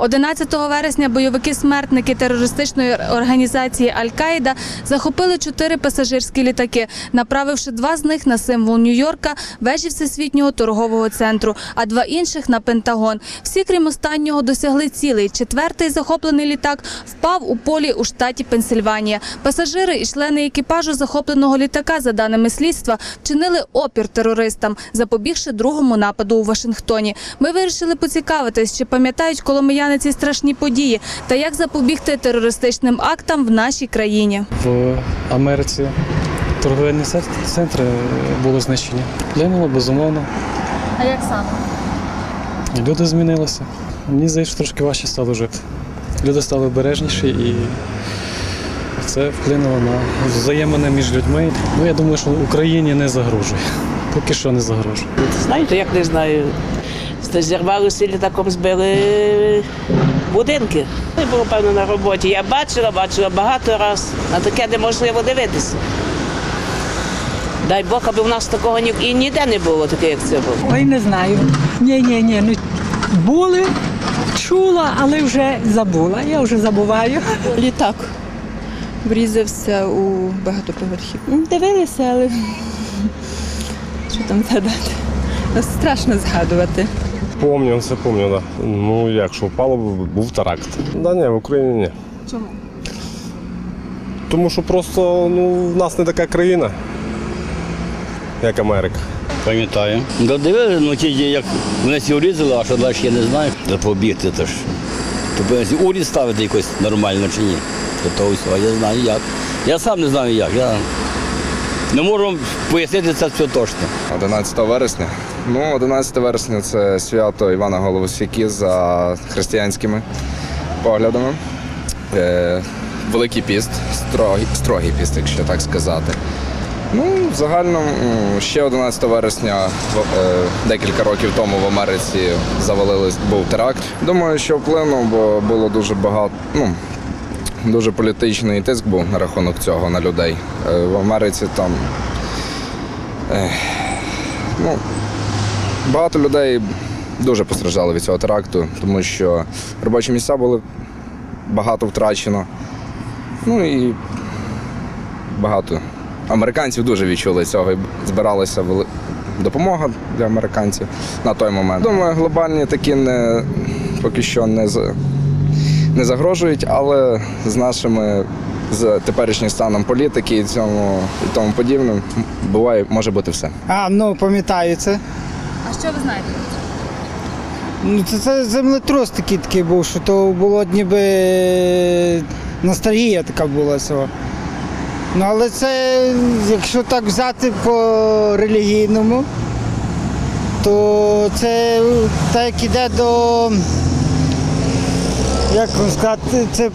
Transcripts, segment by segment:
11 вересня бойовики-смертники терористичної організації Аль-Каїда захопили чотири пасажирські літаки, направивши два з них на символ Нью-Йорка, вежі Всесвітнього торгового центру, а два інших на Пентагон. Всі, крім останнього, досягли цілей. Четвертий захоплений літак впав у полі у штаті Пенсильванія. Пасажири і члени екіпажу захопленого літака, за даними слідства, вчинили опір терористам, запобігши другому нападу у Вашингтоні. Ми вирішили поцікавитись, чи пам'ятають коломияни ці страшні події та як запобігти терористичним актам в нашій країні. в Америці торговельні центри були знищені. Вплинуло, безумовно. А як саме? Люди змінилися. Мені здається, трошки важче стало жити. Люди стали обережніші і це вплинуло на взаємини між людьми. Ну, я думаю, що Україні не загрожує. Поки що не загрожує. Знаєте, як не знаю. Зірвалися літаком збили будинки. Я було певно на роботі. Я бачила, бачила багато разів. На таке неможливо дивитися. Дай Бог, аби в нас такого ні, і ніде не було, таке, як це було. Ой, не знаю. Ні, ні, ні. Ну, були, чула, але вже забула. Я вже забуваю. Літак врізався у багатоповерхів. Дивилися, але що там згадати? Страшно згадувати. Помню, все помню, да. Ну як, що впало, був теракт. Да ні, в Україні ні. Чому? Тому що просто ну, в нас не така країна, як Америка. Пам'ятаю. Да дивили, ну тільки як вони всі урізали, а що далі я не знаю. Запобігти то ж. То повинен уріз ставити якось нормально чи ні. То всього, я знаю як. Я сам не знаю як. Я не можу пояснити це все точно. 11 вересня. Ну, 11 вересня це свято Івана Головосіки за християнськими поглядами. Е, Великий піст, строгий, строгий піст, якщо так сказати. Ну, в загальному ще 11 вересня, е, декілька років тому в Америці завалили, був теракт. Думаю, що вплинув, бо було дуже багато. Ну, дуже політичний тиск був на рахунок цього на людей. Е, В Америці там Ну, багато людей дуже постраждали від цього теракту, тому що робочі місця були багато втрачено. Ну і багато американців дуже відчули цього і збиралася вели- допомога для американців на той момент. Думаю, глобальні такі не поки що не, за- не загрожують, але з нашими з теперішнім станом політики і цьому і тому подібним буває може бути все. А, ну пам'ятаю це. Що ви знаєте? Ну це, це землетрус такий такий був, що то було ніби ностальгія така була цього. Ну але це, якщо так взяти по релігійному, то це так як іде до. Як вам сказати, це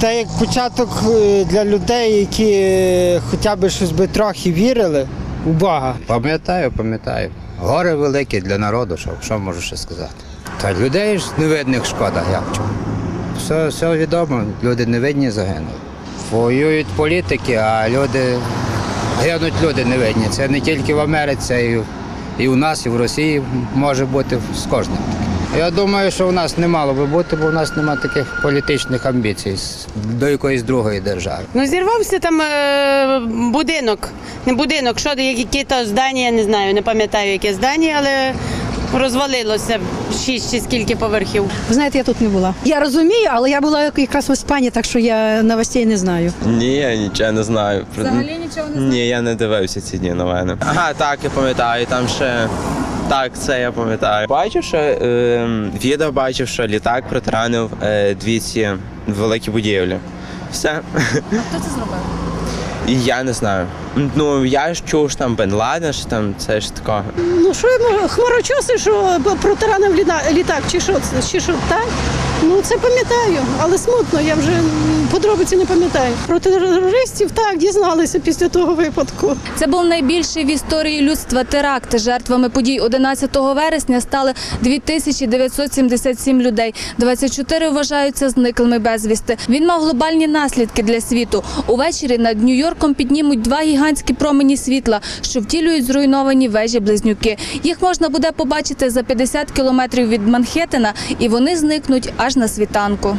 так як початок е, для людей, які е, хоча б щось би трохи вірили у Бога. Пам'ятаю, пам'ятаю. Горе велике для народу, що, що можу ще сказати. Та людей ж невидних шкода, як чому. Все, все відомо, люди невидні загинули. Воюють політики, а люди гинуть люди невидні. Це не тільки в Америці, і, в- і у нас, і в Росії може бути з кожним. Я думаю, що у нас не мало би бути, бо у нас немає таких політичних амбіцій до якоїсь другої держави. Ну, зірвався там е, будинок. Не будинок, що які то здання, не знаю, не пам'ятаю, яке здання, але розвалилося шість чи скільки поверхів. Ви знаєте, я тут не була. Я розумію, але я була якраз в Іспанії, так що я новостей не знаю. Ні, я нічого не знаю. Взагалі нічого не знаю? Ні, я не дивився ці дні новини. Ага, так, я пам'ятаю, там ще. Так, це я пам'ятаю. Бачив, що е, відео бачив, що літак протаранив е, дві ці великі будівлі. Все. Хто це зробив? Я не знаю. Ну, я ж чув, що там Бен Ладен, що там це ж тако. Ну що ну, хмарочоси, що протаранив літак, чи що чи що так? Ну це пам'ятаю, але смутно, я вже подробиці не пам'ятаю. Про терористів так дізналися після того випадку. Це був найбільший в історії людства теракт. Жертвами подій 11 вересня стали 2977 людей. 24 вважаються зниклими безвісти. Він мав глобальні наслідки для світу. Увечері над Нью-Йорком піднімуть два гігантські промені світла, що втілюють зруйновані вежі-близнюки. Їх можна буде побачити за 50 кілометрів від Манхеттена, і вони зникнуть аж на світанку.